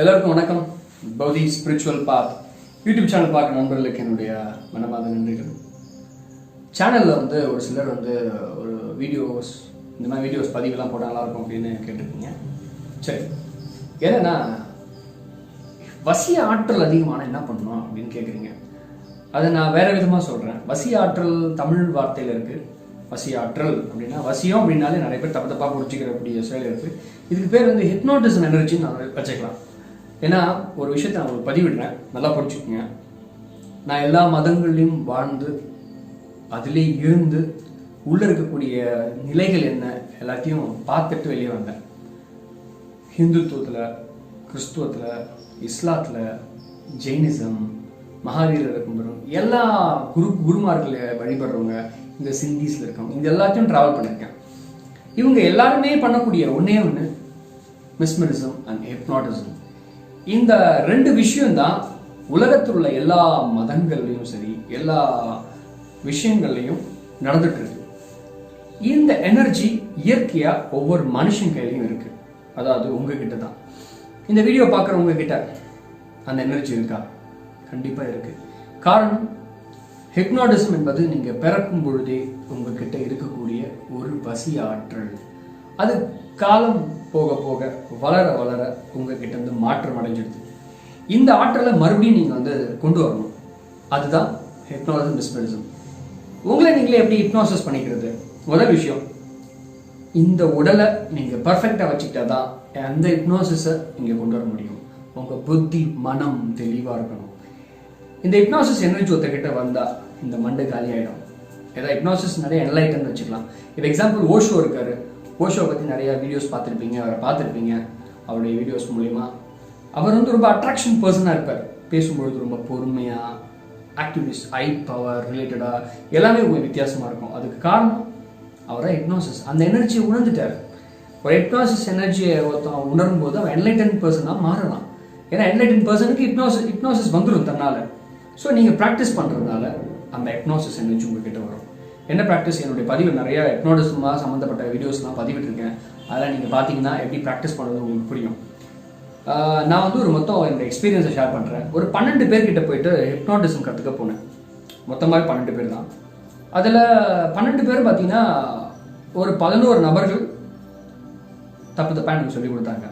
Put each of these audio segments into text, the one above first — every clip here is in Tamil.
எல்லாருக்கும் வணக்கம். Bodhi spiritual path YouTube channel பார்க்குற நண்பர்களுக்கு என்னுடைய மனமாத நன்றிகள். சேனலில் வந்து ஒரு சிலர் வந்து ஒரு வீடியோஸ் இந்த மாதிரி வீடியோஸ் பதிவுலாம் போட்டால் நல்லாயிருக்கும் அப்படின்னு கேட்டிருக்கீங்க. சரி. என்னன்னா வசிய ஆற்றல் அதிகமான என்ன பண்ணணும் அப்படின்னு கேட்குறீங்க. அதை நான் வேறு விதமாக சொல்கிறேன் வசிய ஆற்றல் தமிழ் வார்த்தையில் இருக்குது வசிய ஆற்றல் அப்படின்னா வசியம் அப்படின்னாலே நிறைய பேர் தப்பு தப்பாக புரிஞ்சிக்கிறக்கூடிய செயல் இருக்குது இதுக்கு பேர் வந்து ஹிப்னோட்டிசம் எனர்ஜின்னு நான் வச்சுக்கலாம். ஏன்னா ஒரு விஷயத்த நான் பதிவிடுறேன். நல்லா படிச்சுக்கோங்க. நான் எல்லா மதங்கள்லையும் வாழ்ந்து அதிலே இருந்து உள்ளே இருக்கக்கூடிய நிலைகள் என்ன எல்லாத்தையும் பார்த்துட்டு வெளியே வந்தேன். ஹிந்துத்துவத்தில் கிறிஸ்துவத்தில் இஸ்லாத்தில் ஜெயினிசம் மகாவீரர் கும்பிட்றோம் எல்லா குரு குருமார்களை வழிபடுறவங்க இந்த சிந்திஸில் இருக்கவங்க இந்த எல்லாத்தையும் ட்ராவல் பண்ணியிருக்கேன் இவங்க எல்லாருமே பண்ணக்கூடிய ஒன்றே ஒன்று மிஸ்மரிசம் அண்ட் ஹிப்னாட்டிசம் இந்த ரெண்டு விஷயம்தான் உலகத்தில் உள்ள எல்லா மதங்கள்லையும் சரி எல்லா விஷயங்கள்லையும் நடந்துட்டு இருக்கு. இந்த எனர்ஜி இயற்கையா ஒவ்வொரு மனுஷன் கையிலையும் இருக்கு. அதாவது உங்ககிட்ட தான் இந்த வீடியோ பார்க்குறவங்க கிட்ட அந்த எனர்ஜி இருக்கா? கண்டிப்பா இருக்கு. காரணம் ஹிப்னாடிசம் என்பது நீங்க பிறக்கும் பொழுதே உங்ககிட்ட இருக்கக்கூடிய ஒரு பசி ஆற்றல் அது காலம் போக போக வளர வளர உங்ககிட்ட இருந்து மாற்றம் அடைஞ்சிடுது. இந்த ஆற்றலை மறுபடியும் நீங்க வந்து கொண்டு வரணும். அதுதான் ஹிப்னாலஜி மிஸ்மரிசம் உங்களை நீங்களே எப்படி ஹிப்னாசிஸ் பண்ணிக்கிறது? முதல் விஷயம் இந்த உடலை நீங்க பர்ஃபெக்டா வச்சுக்கிட்டா தான் அந்த ஹிப்னாசிஸை நீங்க கொண்டு வர முடியும். உங்க புத்தி மனம் தெளிவா இருக்கணும். இந்த ஹிப்னாசிஸ் எனர்ஜி ஒருத்தக்கிட்ட வந்தா இந்த மண்டு காலி ஆயிடும் ஏதாவது ஹிப்னாசிஸ் நிறைய என்லைட்டன் வச்சுக்கலாம். இப்போ எக்ஸாம்பிள் ஓஷோ இருக்காரு. ஓஷோ பற்றி நிறையா வீடியோஸ் பார்த்துருப்பீங்க அவரை பார்த்துருப்பீங்க. அவருடைய வீடியோஸ் மூலிமா அவர் வந்து ரொம்ப அட்ராக்ஷன் பர்சனாக இருப்பார். பேசும்பொழுது ரொம்ப பொறுமையாக ஆக்டிவிட்டிஸ் ஐ பவர் ரிலேட்டடாக எல்லாமே கொஞ்சம் வித்தியாசமாக இருக்கும். அதுக்கு காரணம் அவராக ஹிப்னாசிஸ் அந்த எனர்ஜியை உணர்ந்துட்டார். ஒரு ஹிப்னாசிஸ் எனர்ஜியை ஒருத்தன் உணரும் போது அவன் என்லைட்டன் பர்சனாக மாறலாம். ஏன்னா என்லைட்டன் பர்சனுக்கு ஹிப்னாசிஸ் ஹிப்னாசிஸ் வந்துடும் தன்னால. ஸோ நீங்கள் ப்ராக்டிஸ் பண்ணுறதுனால அந்த ஹிப்னாசிஸ் எனர்ஜி உங்ககிட்ட வரும். என்ன ப்ராக்டிஸ் என்னுடைய பதிவில் நிறைய ஹிப்னோட்டிசமாக சம்மந்தப்பட்ட வீடியோஸ்லாம் பதிவிட்டிருக்கேன். அதெல்லாம் நீங்கள் பார்த்தீங்கன்னா எப்படி ப்ராக்டிஸ் பண்ணுறது உங்களுக்கு புரியும். நான் வந்து ஒரு மொத்தம் என்னோட எக்ஸ்பீரியன்ஸை ஷேர் பண்ணுறேன் ஒரு பன்னெண்டு பேர்கிட்ட போயிட்டு ஹிப்னோட்டிசம் கற்றுக்க போனேன். மொத்தமாக பன்னெண்டு பேர் தான். அதில் பன்னெண்டு பேர் பார்த்தீங்கன்னா ஒரு பதினோரு நபர்கள் தப்பு தப்பாக எனக்கு சொல்லி கொடுத்தாங்க.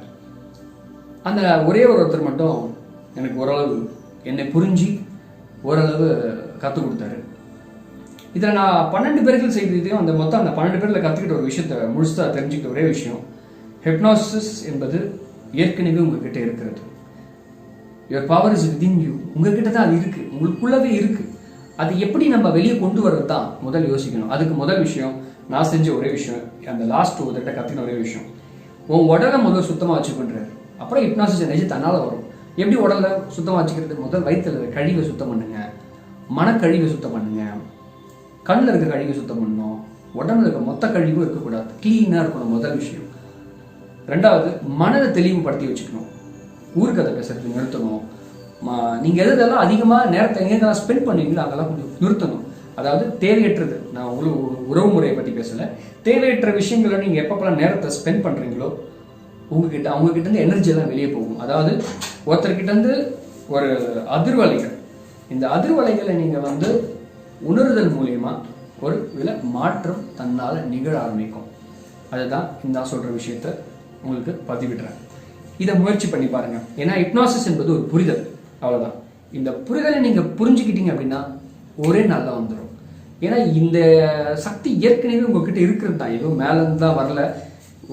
அந்த ஒரே ஒரு ஒருத்தர் மட்டும் எனக்கு ஓரளவு என்னை புரிஞ்சு ஓரளவு கற்றுக் கொடுத்தாரு. இதில் நான் பன்னெண்டு பேர்கள் செய்ததையும் அந்த மொத்தம் அந்த பன்னெண்டு பேரில் கற்றுக்கிட்ட ஒரு விஷயத்த முழுசாக தெரிஞ்சுக்கிட்ட ஒரே விஷயம். ஹெப்னாசிஸ் என்பது ஏற்கனவே உங்ககிட்ட இருக்கிறது. Your power is within you உங்ககிட்ட தான் அது இருக்குது உங்களுக்குள்ளவே இருக்குது அது எப்படி நம்ம வெளியே கொண்டு வர்றது தான் முதல் யோசிக்கணும். அதுக்கு முதல் விஷயம் நான் செஞ்ச ஒரே விஷயம் அந்த லாஸ்ட் ஒருத்தட்ட தட்ட ஒரே விஷயம். உன் உடலை முதல்ல சுத்தமாக வச்சுக்கொண்டாரு. அப்புறம் ஹிப்னாசிஸ் எனர்ஜி தன்னால் வரும். எப்படி உடலை சுத்தமாக வச்சுக்கிறது? முதல் வயிற்றுல கழிவை சுத்தம் பண்ணுங்க. மனக்கழிவை சுத்தம் பண்ணுங்க. கண்ணில் இருக்க கழிவை சுத்தம் பண்ணணும். உடம்புல இருக்க மொத்த கழிவும் இருக்கக்கூடாது. க்ளீனாக இருக்கணும் முதல் விஷயம். ரெண்டாவது மனதை தெளிவுபடுத்தி வச்சுக்கணும். ஊருக்கதை பேசுறது நிறுத்தணும். நீங்கள் நீங்க எது எதெல்லாம் நேரத்தை எங்கெங்கெல்லாம் ஸ்பெண்ட் பண்ணுவீங்களோ அதெல்லாம் கொஞ்சம் நிறுத்தணும். அதாவது தேவையற்றது. நான் உங்களுக்கு உறவு முறையை பற்றி பேசலை. தேவையற்ற விஷயங்களை நீங்கள் எப்பப்பெல்லாம் நேரத்தை ஸ்பெண்ட் பண்ணுறீங்களோ உங்ககிட்ட அவங்கக்கிட்டேருந்து இருந்து எனர்ஜி எல்லாம் வெளியே போகும். அதாவது ஒருத்தர்கிட்ட இருந்து ஒரு அதிர்வலைகள். இந்த அதிர்வலைகளை நீங்கள் வந்து உணர்தல் மூலயமா ஒரு வில மாற்றம் தன்னால் நிகழ ஆரம்பிக்கும். அதுதான் நான் சொல்ற விஷயத்த உங்களுக்கு பதிவிடுறேன். இதை முயற்சி பண்ணி பாருங்க. ஏன்னா ஹிப்னாசிஸ் என்பது ஒரு புரிதல். அவ்வளோதான் இந்த புரிதலை நீங்க புரிஞ்சுக்கிட்டீங்க அப்படின்னா ஒரே நல்லா வந்துடும் ஏன்னா இந்த சக்தி ஏற்கனவே உங்ககிட்ட இருக்கிறது தான். எதுவும் மேலேருந்து தான் வரல.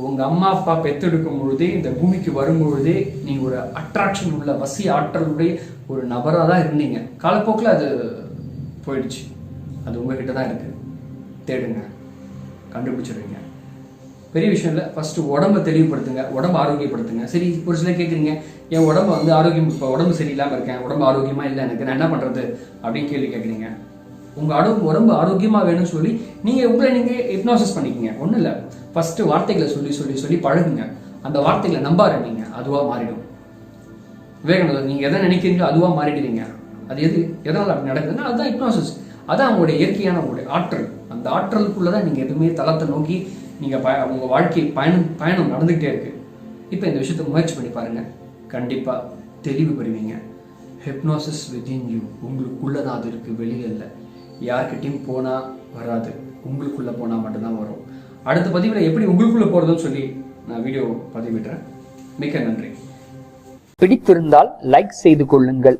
உங்க அம்மா அப்பா பெத்தெடுக்கும் பொழுதே இந்த பூமிக்கு வரும் பொழுதே நீங்க ஒரு அட்ராக்ஷன் உள்ள வசி ஆற்றலுடைய ஒரு நபராக தான் இருந்தீங்க. காலப்போக்கில் அது போயிடுச்சு. அது உங்ககிட்ட தான் இருக்குது தேடுங்க. கண்டுபிடிச்சிடுவீங்க பெரிய விஷயம் இல்லை. ஃபஸ்ட்டு உடம்ப தெளிவுபடுத்துங்க. உடம்பு ஆரோக்கியப்படுத்துங்க. சரி ஒரு சிலர் கேட்குறீங்க என் உடம்பு வந்து ஆரோக்கியம் இப்போ உடம்பு சரியில்லாமல் இருக்கேன். உடம்பு ஆரோக்கியமாக இல்லை எனக்கு. நான் என்ன பண்ணுறது அப்படின்னு கேள்வி கேட்குறீங்க உங்கள் அடம்பு உடம்பு ஆரோக்கியமாக வேணும்னு சொல்லி நீங்கள் உங்களை நீங்கள் ஹிப்னாசிஸ் பண்ணிக்கங்க. ஒன்றும் இல்லை. ஃபஸ்ட்டு வார்த்தைகளை சொல்லி சொல்லி சொல்லி பழகுங்க. அந்த வார்த்தைகளை நம்ப ஆரம்பிங்க அதுவாக மாறிடும். விவேகானந்தர் நீங்கள் எதை நினைக்கிறீங்களோ அதுவாக மாறிடுவீங்க. அது எது? எதனால் அப்படி நடக்குதுன்னா அதுதான் ஹிப்னாசிஸ் அதான் அவங்களுடைய இயற்கையான உங்களுடைய ஆற்றல். அந்த ஆற்றலுக்குள்ளதான் நீங்க எதுவுமே தளத்தை நோக்கி நீங்க பய உங்க வாழ்க்கை பயணம் பயணம் நடந்துகிட்டே இருக்கு. இப்போ இந்த விஷயத்தை முயற்சி பண்ணி பாருங்க. கண்டிப்பாக தெளிவு பெறுவீங்க. ஹிப்னோசிஸ் வித்தின் யூ உங்களுக்குள்ளே தான் அது இருக்குது வெளியில் இல்லை. யார்கிட்டையும் போனால் வராது. உங்களுக்குள்ளே போனால் மட்டும்தான் வரும். அடுத்த பதிவில் எப்படி உங்களுக்குள்ளே போகிறதுன்னு சொல்லி நான் வீடியோ பதிவிடுறேன். மிக்க நன்றி. பிடித்திருந்தால் லைக் செய்து கொள்ளுங்கள்.